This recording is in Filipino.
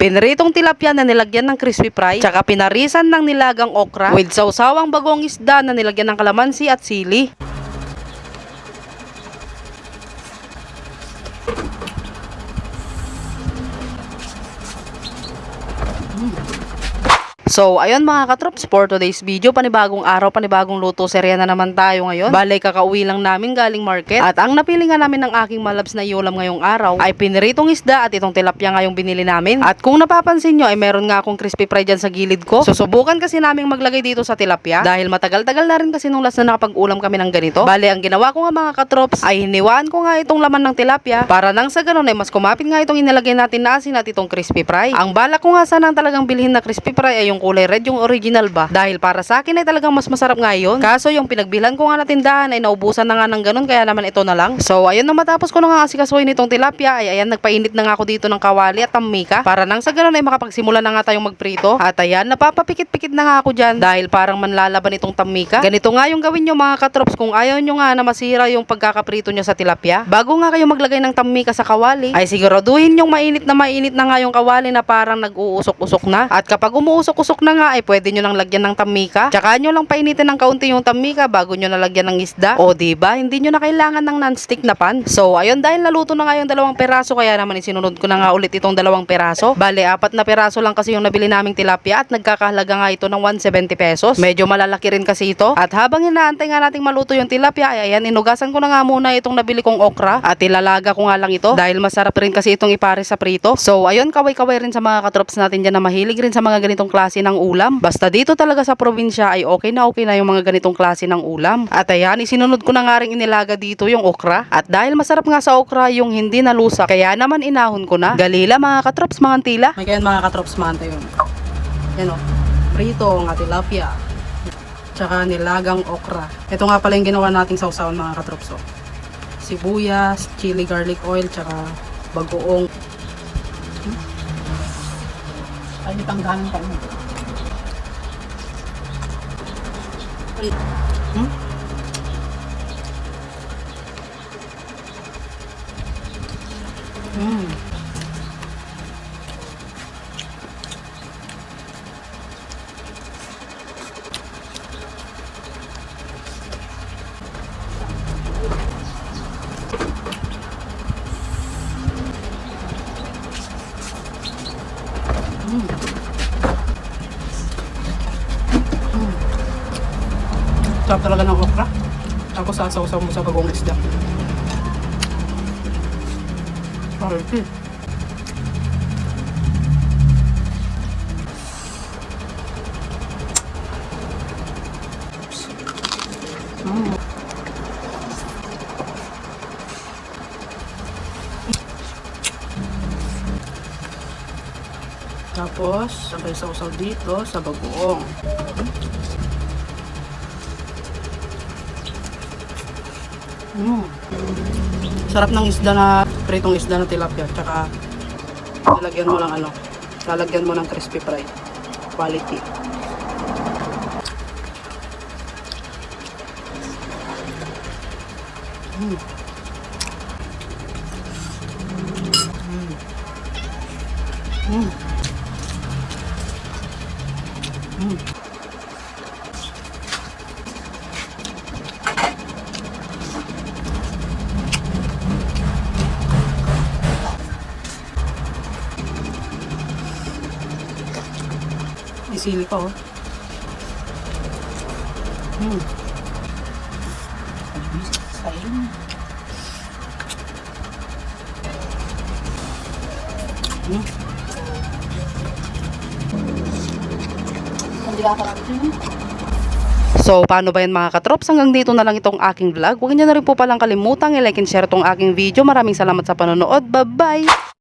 Piniritong tilapia na nilagyan ng crispy fry, tsaka pinarisan ng nilagang okra with sausawang bagong isda na nilagyan ng kalamansi at sili. So, ayun mga katrops, for today's video, panibagong araw, panibagong luto, serya na naman tayo ngayon. Bale, kakauwi lang namin galing market. At ang napili nga namin ng aking malabs na yulam ngayong araw ay piniritong isda at itong tilapia nga yung binili namin. At kung napapansin nyo, ay meron nga akong crispy fry dyan sa gilid ko. Susubukan kasi namin maglagay dito sa tilapia dahil matagal-tagal na rin kasi nung last na nakapag-ulam kami ng ganito. Bale, ang ginawa ko nga mga katrops ay hiniwaan ko nga itong laman ng tilapia para nang sa ganun ay mas kumapit nga itong inilagay natin na asin at itong crispy fry. Ang bala ko nga sana talagang bilhin na crispy fry ay yung kulay red yung original ba dahil para sa akin ay talagang mas masarap nga yun. Kaso yung pinagbilan ko nga na tindahan ay naubusan na nga ng ganun kaya naman ito na lang. So ayun na matapos ko na nga asikasuhin itong tilapia ay ayan nagpainit na nga ako dito ng kawali at tamika para nang sa ganun ay makapagsimula na nga tayong magprito. At ayan napapapikit-pikit na nga ako dyan dahil parang manlalaban itong tamika. Ganito nga yung gawin nyo mga katrops kung ayaw nyo nga na masira yung pagkakaprito nyo sa tilapia. Bago nga kayo maglagay ng tamika sa kawali ay siguraduhin yung mainit na mainit na nga yung kawali na parang nag-uusok-usok na. At kapag umuusok-usok na nga ay pwede nyo nang lagyan ng tamika. Tsaka nyo lang painitin ng kaunti yung tamika bago nyo nalagyan ng isda. O ba hindi nyo na kailangan ng non-stick na pan. So ayun dahil naluto na nga yung dalawang peraso kaya naman isinunod ko na nga ulit itong dalawang peraso. Bale apat na peraso lang kasi yung nabili naming tilapia at nagkakahalaga nga ito ng 170 pesos. Medyo malalaki rin kasi ito. At habang inaantay nga nating maluto yung tilapia ay ayan inugasan ko na nga muna itong nabili kong okra at ilalaga ko nga lang ito dahil masarap rin kasi itong ipare sa prito. So ayun kaway-kaway rin sa mga katrops natin dyan na mahilig rin sa mga ganitong klase ng ulam. Basta dito talaga sa probinsya ay okay na okay na yung mga ganitong klase ng ulam. At ayan, isinunod ko na nga rin inilaga dito yung okra. At dahil masarap nga sa okra yung hindi nalusak, kaya naman inahon ko na. Galila mga katrops, mga antila. May kayan mga katrops, mga anta yun. Yan o, prito nga tilapia. Tsaka nilagang okra. Ito nga pala yung ginawa nating sausawan mga katrops. Oh. Sibuyas, chili garlic oil, tsaka bagoong. Hmm? Ay, tanggalan pa mo. Hmm? Hmm. Sarap talaga ng okra. Tapos sasaw-saw mo sa bagong isda. Quality. Mm. Tapos, sabay sausaw dito sa bagoong. Mm. Sarap ng isda na, pritong isda na tilapia. Tsaka, lalagyan mo ng ano, lalagyan mo ng crispy fry. Quality. Mm. Mm. Mm. Mm. Isili pa oh. Hmm. Hmm. So, paano ba yan mga katrops? Hanggang dito na lang itong aking vlog. Huwag niyo na rin po palang kalimutang i-like and share itong aking video. Maraming salamat sa panonood. Bye-bye!